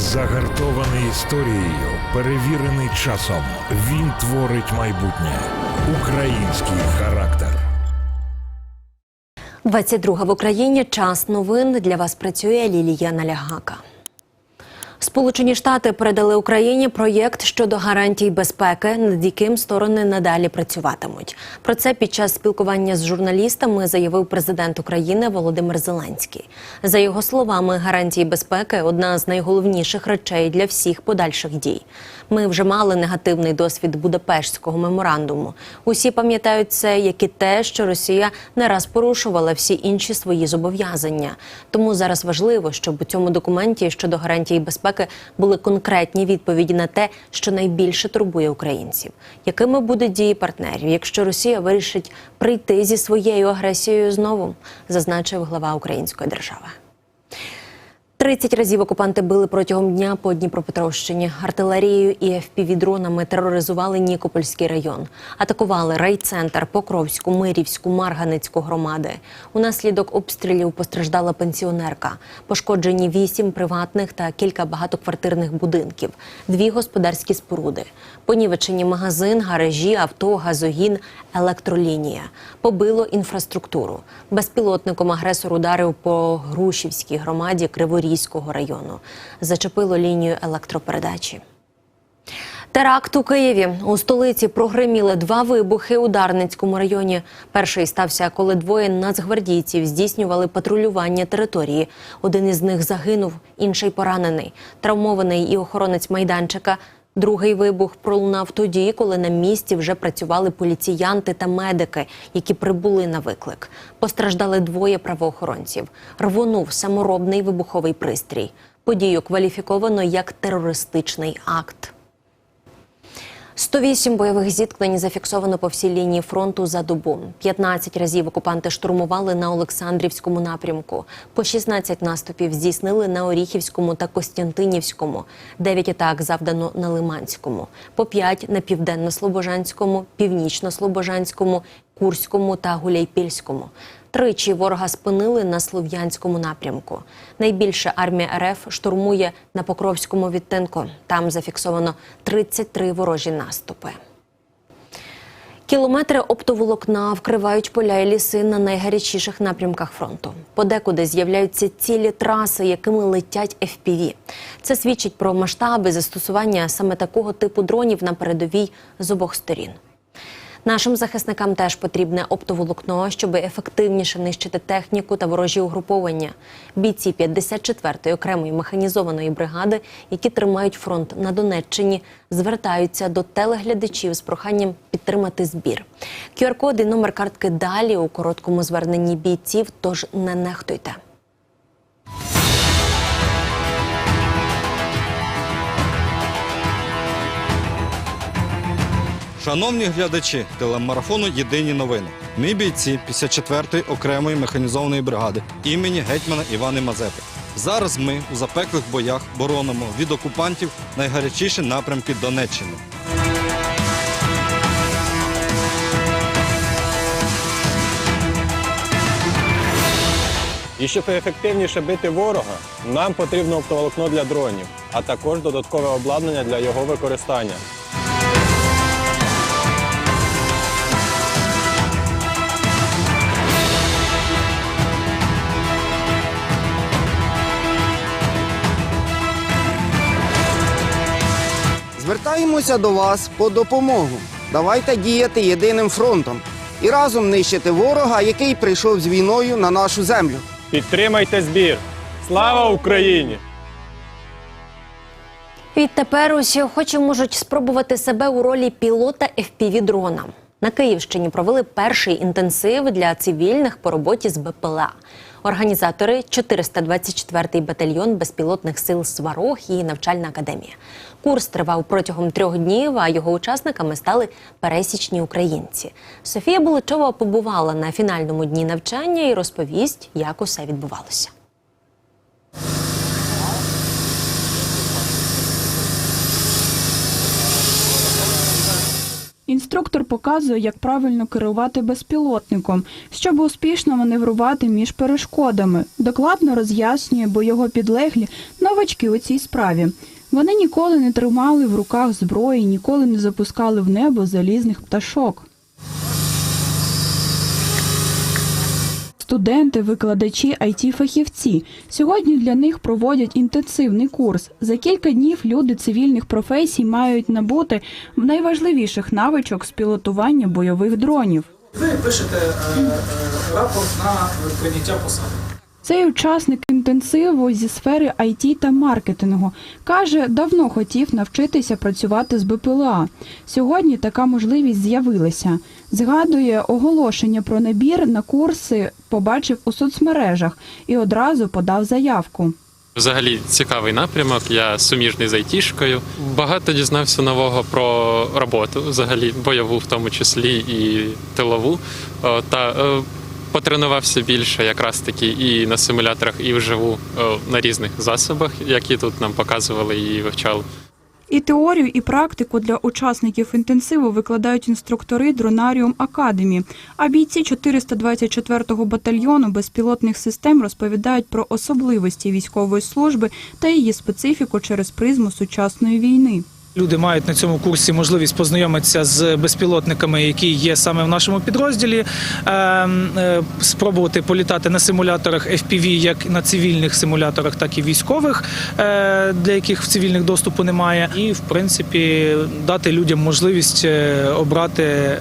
Загартований історією, перевірений часом. Він творить майбутнє. Український характер. 22 в Україні. Час новин для вас працює Лілія Налягака. Сполучені Штати передали Україні проєкт щодо гарантій безпеки, над яким сторони надалі працюватимуть. Про це під час спілкування з журналістами заявив президент України Володимир Зеленський. За його словами, гарантії безпеки одна з найголовніших речей для всіх подальших дій. Ми вже мали негативний досвід Будапештського меморандуму. Усі пам'ятають це, як і те, що Росія не раз порушувала всі інші свої зобов'язання. Тому зараз важливо, щоб у цьому документі щодо гарантії безпеки були конкретні відповіді на те, що найбільше турбує українців. Якими будуть дії партнерів, якщо Росія вирішить прийти зі своєю агресією знову, зазначив глава української держави. 30 разів окупанти били протягом дня по Дніпропетровщині. Артилерією і FPV-дронами тероризували Нікопольський район. Атакували райцентр, Покровську, Мирівську, Марганецьку громади. Унаслідок обстрілів постраждала пенсіонерка. Пошкоджені вісім приватних та кілька багатоквартирних будинків, дві господарські споруди. Понівечені магазин, гаражі, авто, газогін, електролінія. Побило інфраструктуру. Безпілотником агресор ударив по Грушівській громаді Криворізького району. Зачепило лінію електропередачі. Теракт у Києві у столиці прогреміли два вибухи у Дарницькому районі. Перший стався, коли двоє нацгвардійців здійснювали патрулювання території. Один із них загинув, інший поранений. Травмований і охоронець майданчика. Другий вибух пролунав тоді, коли на місці вже працювали поліціянти та медики, які прибули на виклик. Постраждали двоє правоохоронців. Рвонув саморобний вибуховий пристрій. Подію кваліфіковано як терористичний акт. 108 бойових зіткнень зафіксовано по всій лінії фронту за добу. 15 разів окупанти штурмували на Олександрівському напрямку. По 16 наступів здійснили на Оріхівському та Костянтинівському. 9 атак завдано на Лиманському. По 5 на Південно-Слобожанському, Північно-Слобожанському, Курському та Гуляйпільському. Тричі ворога спинили на Слов'янському напрямку. Найбільше армія РФ штурмує на Покровському відтинку. Там зафіксовано 33 ворожі наступи. Кілометри оптоволокна вкривають поля і ліси на найгарячіших напрямках фронту. Подекуди з'являються цілі траси, якими летять FPV. Це свідчить про масштаби застосування саме такого типу дронів на передовій з обох сторін. Нашим захисникам теж потрібне оптоволокно, щоб ефективніше нищити техніку та ворожі угруповання. Бійці 54-ї окремої механізованої бригади, які тримають фронт на Донеччині, звертаються до телеглядачів з проханням підтримати збір. QR-код і номер картки далі у короткому зверненні бійців, тож не нехтуйте. Шановні глядачі телемарафону Єдині новини. Ми бійці 54-ї окремої механізованої бригади імені гетьмана Івани Мазепи. Зараз ми у запеклих боях боронимо від окупантів найгарячіші напрямки Донеччини. І щоб ефективніше бити ворога, нам потрібно оптоволокно для дронів, а також додаткове обладнання для його використання. Звертаємося до вас по допомогу. Давайте діяти єдиним фронтом і разом нищити ворога, який прийшов з війною на нашу землю. Підтримайте збір! Слава Україні! Відтепер усі охочі можуть спробувати себе у ролі пілота FPV-дрона. На Київщині провели перший інтенсив для цивільних по роботі з БПЛА. Організатори 424-й батальйон безпілотних сил Сварог і навчальна академія. Курс тривав протягом трьох днів, а його учасниками стали пересічні українці. Софія Буличова побувала на фінальному дні навчання і розповість, як усе відбувалося. Інструктор показує, як правильно керувати безпілотником, щоб успішно маневрувати між перешкодами. Докладно роз'яснює, бо його підлеглі новачки у цій справі. Вони ніколи не тримали в руках зброї, ніколи не запускали в небо залізних пташок. Студенти, викладачі, it фахівці сьогодні для них проводять інтенсивний курс. За кілька днів люди цивільних професій мають набути найважливіших навичок з пілотування бойових дронів. Ви пишете е, е, рапорт на прийняття посади. Цей учасник інтенсиву зі сфери IT та маркетингу каже, давно хотів навчитися працювати з БПЛА. Сьогодні така можливість з'явилася. Згадує, оголошення про набір на курси побачив у соцмережах і одразу подав заявку. Взагалі цікавий напрямок. Я суміжний з айтішкою. Багато дізнався нового про роботу, взагалі бойову, в тому числі і тилову. Та е, потренувався більше якраз таки і на симуляторах, і вживу е, на різних засобах, які тут нам показували і вивчали. І теорію, і практику для учасників інтенсиву викладають інструктори Дронаріум Академі. А бійці 424-го батальйону безпілотних систем розповідають про особливості військової служби та її специфіку через призму сучасної війни. Люди мають на цьому курсі можливість познайомитися з безпілотниками, які є саме в нашому підрозділі, е, е, спробувати політати на симуляторах FPV, як на цивільних симуляторах, так і військових, е, для яких в цивільних доступу немає. І, в принципі, дати людям можливість е, обрати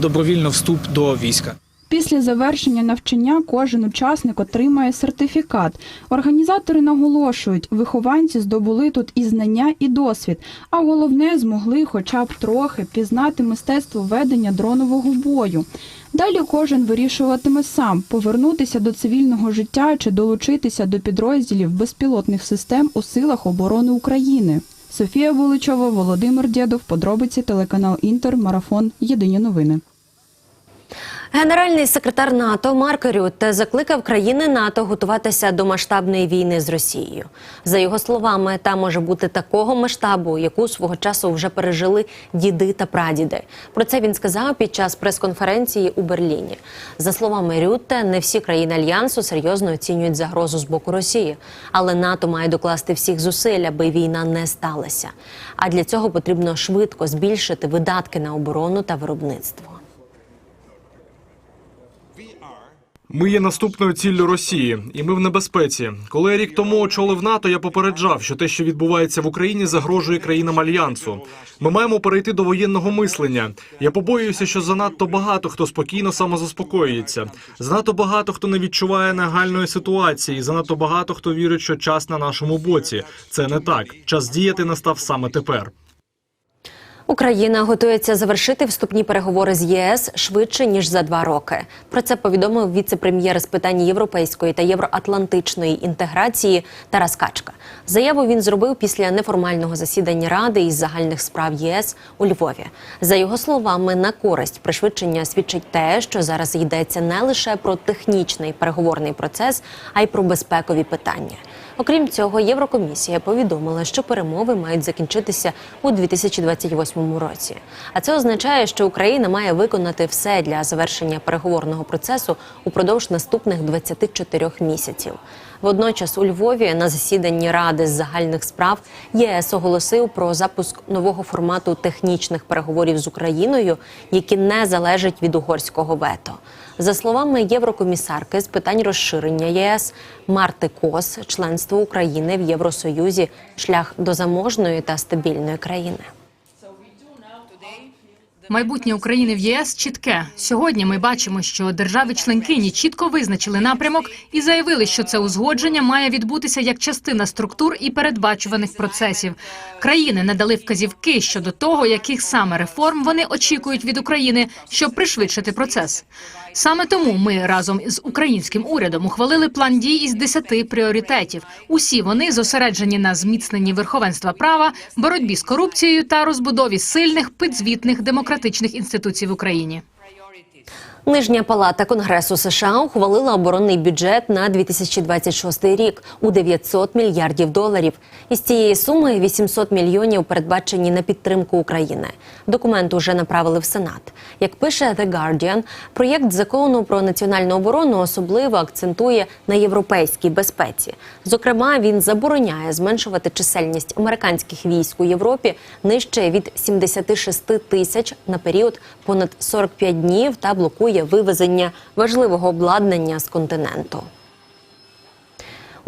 добровільно вступ до війська. Після завершення навчання кожен учасник отримає сертифікат. Організатори наголошують, вихованці здобули тут і знання, і досвід, а головне змогли хоча б трохи пізнати мистецтво ведення дронового бою. Далі кожен вирішуватиме сам повернутися до цивільного життя чи долучитися до підрозділів безпілотних систем у силах оборони України. Софія Воличова, Володимир Дєдов, подробиці телеканал Інтер, Марафон. Єдині новини. Генеральний секретар НАТО Марк Рютте закликав країни НАТО готуватися до масштабної війни з Росією. За його словами, та може бути такого масштабу, яку свого часу вже пережили діди та прадіди. Про це він сказав під час прес-конференції у Берліні. За словами Рютте, не всі країни альянсу серйозно оцінюють загрозу з боку Росії, але НАТО має докласти всіх зусиль, аби війна не сталася. А для цього потрібно швидко збільшити видатки на оборону та виробництво. Ми є наступною ціллю Росії, і ми в небезпеці. Коли я рік тому очолив НАТО, я попереджав, що те, що відбувається в Україні, загрожує країнам альянсу. Ми маємо перейти до воєнного мислення. Я побоююся, що занадто багато хто спокійно самозаспокоюється. Занадто багато хто не відчуває нагальної ситуації. Занадто багато хто вірить, що час на нашому боці. Це не так. Час діяти настав саме тепер. Україна готується завершити вступні переговори з ЄС швидше ніж за два роки. Про це повідомив віце-прем'єр з питань європейської та євроатлантичної інтеграції Тарас Качка. Заяву він зробив після неформального засідання ради із загальних справ ЄС у Львові. За його словами, на користь пришвидшення свідчить те, що зараз йдеться не лише про технічний переговорний процес, а й про безпекові питання. Окрім цього, Єврокомісія повідомила, що перемови мають закінчитися у 2028 році. А це означає, що Україна має виконати все для завершення переговорного процесу упродовж наступних 24 місяців. Водночас у Львові на засіданні Ради з загальних справ ЄС оголосив про запуск нового формату технічних переговорів з Україною, які не залежать від угорського вето. За словами єврокомісарки з питань розширення ЄС Марти Кос, членство України в Євросоюзі шлях до заможної та стабільної країни. Майбутнє України в ЄС чітке. Сьогодні ми бачимо, що держави-членкині чітко визначили напрямок і заявили, що це узгодження має відбутися як частина структур і передбачуваних процесів. Країни надали вказівки щодо того, яких саме реформ вони очікують від України, щоб пришвидшити процес. Саме тому ми разом з українським урядом ухвалили план дій із 10 пріоритетів. Усі вони зосереджені на зміцненні верховенства права, боротьбі з корупцією та розбудові сильних, підзвітних демократичних інституцій в Україні. Нижня палата Конгресу США ухвалила оборонний бюджет на 2026 рік у 900 мільярдів доларів. Із цієї суми 800 мільйонів передбачені на підтримку України. Документ уже направили в Сенат. Як пише The Guardian, проєкт закону про національну оборону особливо акцентує на європейській безпеці. Зокрема, він забороняє зменшувати чисельність американських військ у Європі нижче від 76 тисяч на період понад 45 днів та блокує вивезення важливого обладнання з континенту.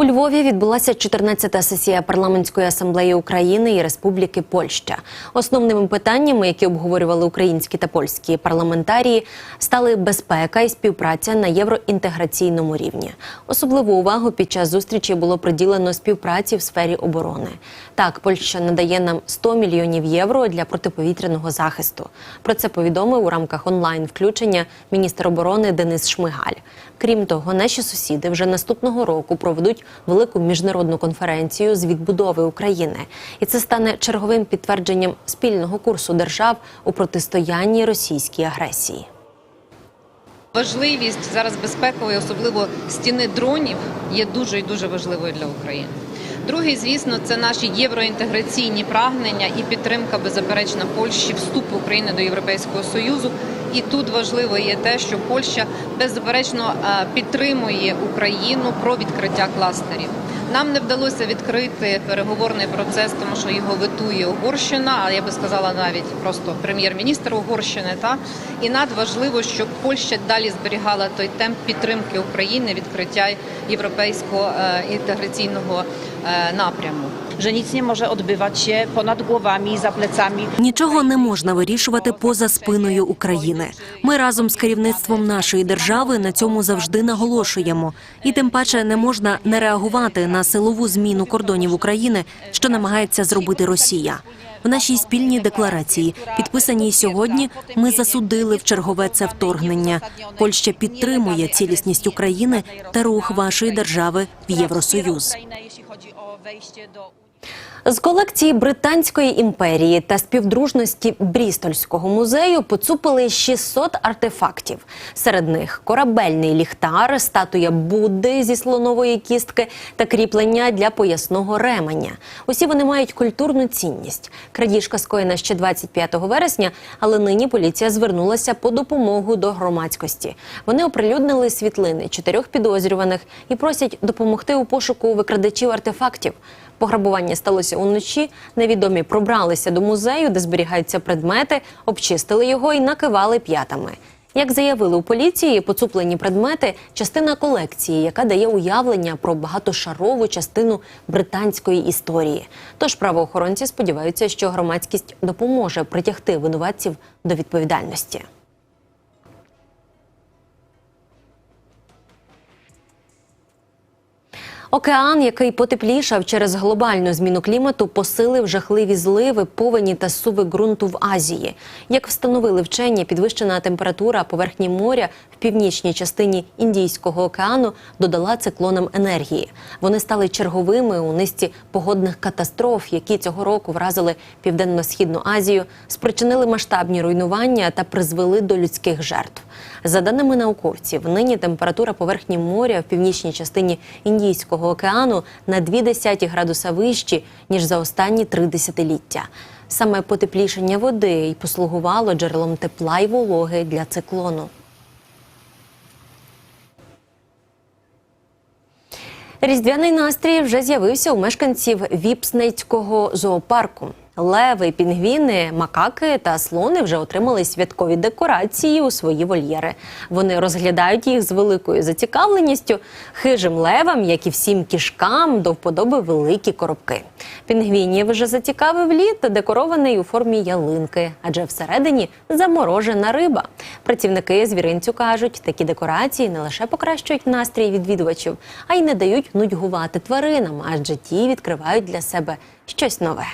У Львові відбулася 14-та сесія парламентської асамблеї України і Республіки Польща. Основними питаннями, які обговорювали українські та польські парламентарії, стали безпека і співпраця на євроінтеграційному рівні. Особливу увагу під час зустрічі було приділено співпраці в сфері оборони. Так, Польща надає нам 100 мільйонів євро для протиповітряного захисту. Про це повідомив у рамках онлайн включення міністр оборони Денис Шмигаль. Крім того, наші сусіди вже наступного року проведуть велику міжнародну конференцію з відбудови України, і це стане черговим підтвердженням спільного курсу держав у протистоянні російській агресії. Важливість зараз безпекової, особливо стіни дронів, є дуже і дуже важливою для України. Другий, звісно, це наші євроінтеграційні прагнення і підтримка беззаперечна Польщі вступу України до Європейського Союзу. І тут важливо є те, що Польща беззаперечно е, підтримує Україну про відкриття кластерів. Нам не вдалося відкрити переговорний процес, тому що його витує Угорщина, а я би сказала навіть просто прем'єр-міністр Угорщини. Та і надважливо, щоб Польща далі зберігала той темп підтримки України, відкриття європейського е, інтеграційного е, напряму. Że nic nie może odbywać się ponad głowami, za plecami. Нічого не можна вирішувати поза спиною України. Ми разом з керівництвом нашої держави на цьому завжди наголошуємо. І тим паче не можна не реагувати на силову зміну кордонів України, що намагається зробити Росія. В нашій спільній декларації, підписаній сьогодні, ми засудили в чергове це вторгнення. Польща підтримує цілісність України та рух вашої держави в Євросоюз. З колекції Британської імперії та співдружності Брістольського музею поцупили 600 артефактів. Серед них корабельний ліхтар, статуя Будди зі слонової кістки та кріплення для поясного ременя. Усі вони мають культурну цінність. Крадіжка скоєна ще 25 вересня, але нині поліція звернулася по допомогу до громадськості. Вони оприлюднили світлини чотирьох підозрюваних і просять допомогти у пошуку викрадачів артефактів. Пограбування сталося уночі. Невідомі пробралися до музею, де зберігаються предмети, обчистили його і накивали п'ятами. Як заявили у поліції, поцуплені предмети частина колекції, яка дає уявлення про багатошарову частину британської історії. Тож правоохоронці сподіваються, що громадськість допоможе притягти винуватців до відповідальності. Океан, який потеплішав через глобальну зміну клімату, посилив жахливі зливи, повені та суви ґрунту в Азії. Як встановили вчені, підвищена температура поверхні моря в північній частині Індійського океану додала циклонам енергії. Вони стали черговими у низці погодних катастроф, які цього року вразили південно-східну Азію, спричинили масштабні руйнування та призвели до людських жертв. За даними науковців, нині температура поверхні моря в північній частині Індійського океану на 0,2 градуса вищі, ніж за останні три десятиліття. Саме потеплішення води й послугувало джерелом тепла й вологи для циклону. Різдвяний настрій вже з'явився у мешканців Віпснецького зоопарку. Леви, пінгвіни, макаки та слони вже отримали святкові декорації у свої вольєри. Вони розглядають їх з великою зацікавленістю. Хижим левам, як і всім кішкам, до вподоби великі коробки. Пінгвінів вже зацікавив лід, декорований у формі ялинки, адже всередині заморожена риба. Працівники звіринцю кажуть, такі декорації не лише покращують настрій відвідувачів, а й не дають нудьгувати тваринам, адже ті відкривають для себе щось нове.